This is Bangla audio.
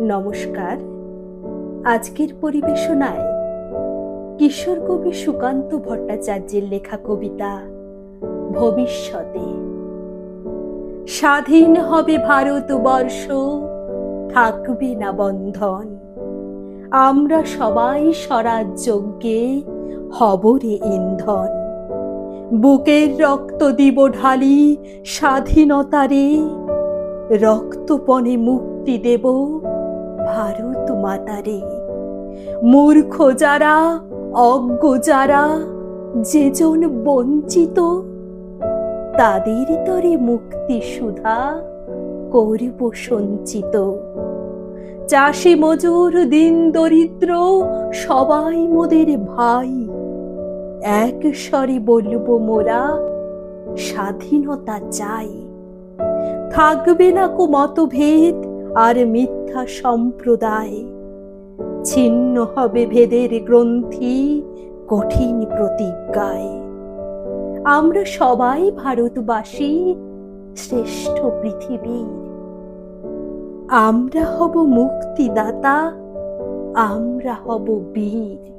নমস্কার। আজকের পরিবেশনায় কিশোর কবি সুকান্ত ভট্টাচার্যের লেখা কবিতা, ভবিষ্যতে। স্বাধীন হবে ভারতবর্ষ, থাকবে না বন্ধন। আমরা সবাই স্বরাজ্যজ্ঞে হবরে ইন্ধন। বুকের রক্ত দিব ঢালি স্বাধীনতারে রক্তপণে মুক্তি দেব ভারত মাতারে মূর্খ যারা, অজ্ঞ যারা, যেজন বঞ্চিত, তাদের তরে মুক্তি সুধা করব সঞ্চিত। চাষি মজুর, দিন দরিদ্র, সবাই মোদের ভাই। এক স্বরে বলব মোরা, স্বাধীনতা চাই। থাকবে না কো মতভেদ আর মিথ্যা সম্প্রদায়। ছিন্ন হবে ভেদের গ্রন্থি, কঠিন প্রতিজ্ঞায়। আমরা সবাই ভারতবাসী, শ্রেষ্ঠ পৃথিবীর। আমরা হব মুক্তিদাতা, আমরা হব বীর।